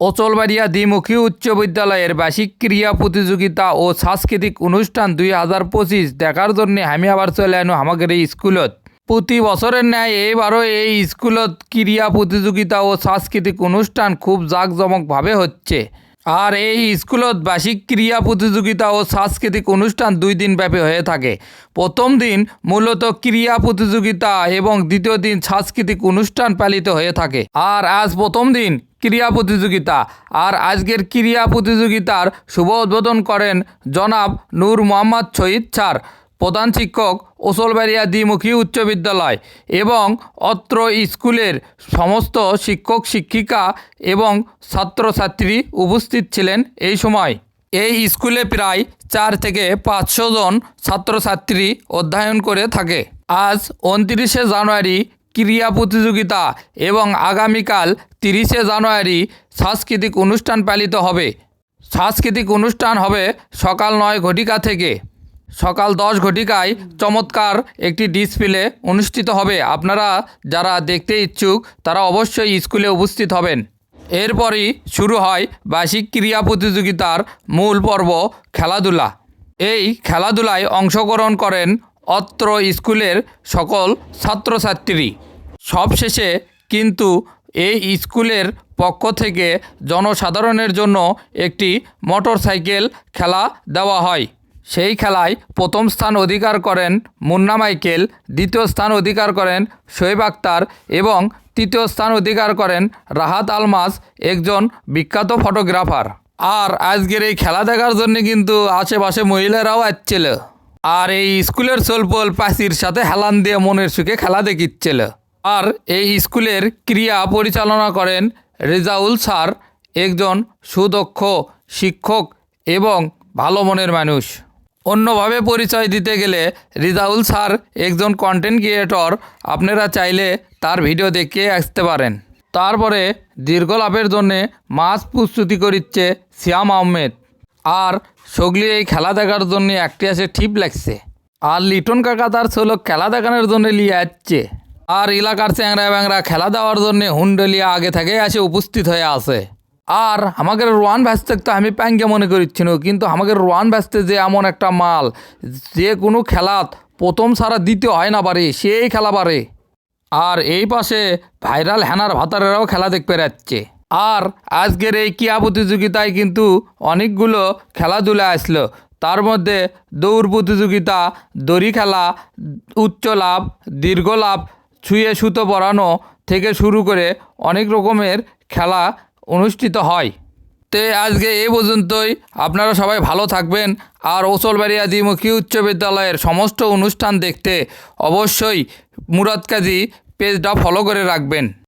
অচলবাড়িয়া দ্বিমুখী উচ্চ বিদ্যালয়ের বার্ষিক ক্রীড়া প্রতিযোগিতা ও সাংস্কৃতিক অনুষ্ঠান দুই হাজার পঁচিশ দেখার জন্য আমি আবার চলে আনো আমাদের এই স্কুলত। প্রতি বছরের ন্যায় এইবারও এই স্কুলত ক্রীড়া প্রতিযোগিতা ও সাংস্কৃতিক অনুষ্ঠান খুব জাঁকজমকভাবে হচ্ছে। আর এই স্কুলত বার্ষিক ক্রীড়া প্রতিযোগিতা ও সাংস্কৃতিক অনুষ্ঠান দুই দিন ব্যাপী হয়ে থাকে। প্রথম দিন মূলত ক্রীড়া প্রতিযোগিতা এবং দ্বিতীয় দিন সাংস্কৃতিক অনুষ্ঠান পালিত হয়ে থাকে। আর আজ প্রথম দিন ক্রীড়া প্রতিযোগিতা। আর আজকের ক্রীড়া প্রতিযোগিতার শুভ উদ্বোধন করেন জনাব নূর মোহাম্মদ শহীদ স্যার। প্রধান শিক্ষক ওসলবাড়িয়া দ্বিমুখী উচ্চ বিদ্যালয় এবং অত্র স্কুলের সমস্ত শিক্ষক, শিক্ষিকা এবং ছাত্রছাত্রী উপস্থিত ছিলেন এই সময়। এই স্কুলে প্রায় চার থেকে পাঁচশো জন ছাত্রছাত্রী অধ্যয়ন করে থাকে। আজ উনত্রিশে জানুয়ারি ক্রীড়া প্রতিযোগিতা এবং আগামীকাল তিরিশে জানুয়ারি সাংস্কৃতিক অনুষ্ঠান পালিত হবে। সাংস্কৃতিক অনুষ্ঠান হবে সকাল নয় ঘটিকা থেকে। সকাল দশ ঘটিকায় চমৎকার একটি ডিসপ্লে অনুষ্ঠিত হবে। আপনারা যারা দেখতে ইচ্ছুক, তারা অবশ্যই স্কুলে উপস্থিত হবেন। এরপরই শুরু হয় বার্ষিক ক্রীড়া প্রতিযোগিতার মূল পর্ব, খেলাধুলা। এই খেলাধুলায় অংশগ্রহণ করেন অত্র স্কুলের সকল ছাত্রছাত্রী। সবশেষে কিন্তু এই স্কুলের পক্ষ থেকে জনসাধারণের জন্য একটি মোটরসাইকেল খেলা দেওয়া হয়। সেই খেলায় প্রথম স্থান অধিকার করেন মুন্না মাইকেল, দ্বিতীয় স্থান অধিকার করেন শোয়েব আক্তার এবং তৃতীয় স্থান অধিকার করেন রাহাত আলমাস একজন বিখ্যাত ফটোগ্রাফার। আর আজকের এই খেলা দেখার জন্য কিন্তু আশেপাশে মহিলারাও আসছিল। আর এই স্কুলের সোলপোল পাশির সাথে হেলান দিয়ে মনের সুখে খেলা দেখিচ্ছিল। আর এই স্কুলের ক্রিয়া পরিচালনা করেন রেজাউল স্যার, একজন সুদক্ষ শিক্ষক এবং ভালো মনের মানুষ। অন্যভাবে পরিচয় দিতে গেলে রিজাউল স্যার একজন কন্টেন্ট ক্রিয়েটর আপনারা চাইলে তার ভিডিও দেখে আসতে পারেন। তারপরে দীর্ঘ লাভের জন্যে মাছ প্রস্তুতি করিচ্ছে শ্যাম আহমেদ। আর সগলি এই খেলা দেখার জন্য একটি আছে ঠিপ লাগছে। আর লিটন কাকা তার ছেলে খেলা দেখানোর জন্য লিয়ে যাচ্ছে আর এলাকার চ্যাংরা ব্যাংরা খেলা দেওয়ার জন্য হুন্ডলিয়া আগে থেকে এসে উপস্থিত হয়ে আছে। আর আমাদের রোয়ান ভ্যাস্তে তো আমি প্যাঙ্গে মনে করিচ্ছিল কিন্তু আমাদের রোয়ান ভ্যাস্তে যে এমন একটা মাল, যে কোনো খেলাত প্রথম সারা দ্বিতীয় হয় না পারে সেই খেলা পারে আর এই পাশে ভাইরাল হ্যানার ভাতারেরাও খেলা দেখতে যাচ্ছে আর আজকের এই ক্রিয়া প্রতিযোগিতায় কিন্তু অনেকগুলো খেলাধুলা আসলো। তার মধ্যে দৌড় প্রতিযোগিতা, দড়ি খেলা, উচ্চ লাভ, দীর্ঘ লাভ, ছুঁয়ে সুতো পরানো থেকে শুরু করে অনেক রকমের খেলা অনুষ্ঠিত হয়। তে আজকে এ পর্যন্তই। আপনারা সবাই ভালো থাকবেন। আর ওসলবাড়িয়া দ্বিমুখী উচ্চ বিদ্যালয়ের সমস্ত অনুষ্ঠান দেখতে অবশ্যই মুরাদ কাজী পেজটা ফলো করে রাখবেন।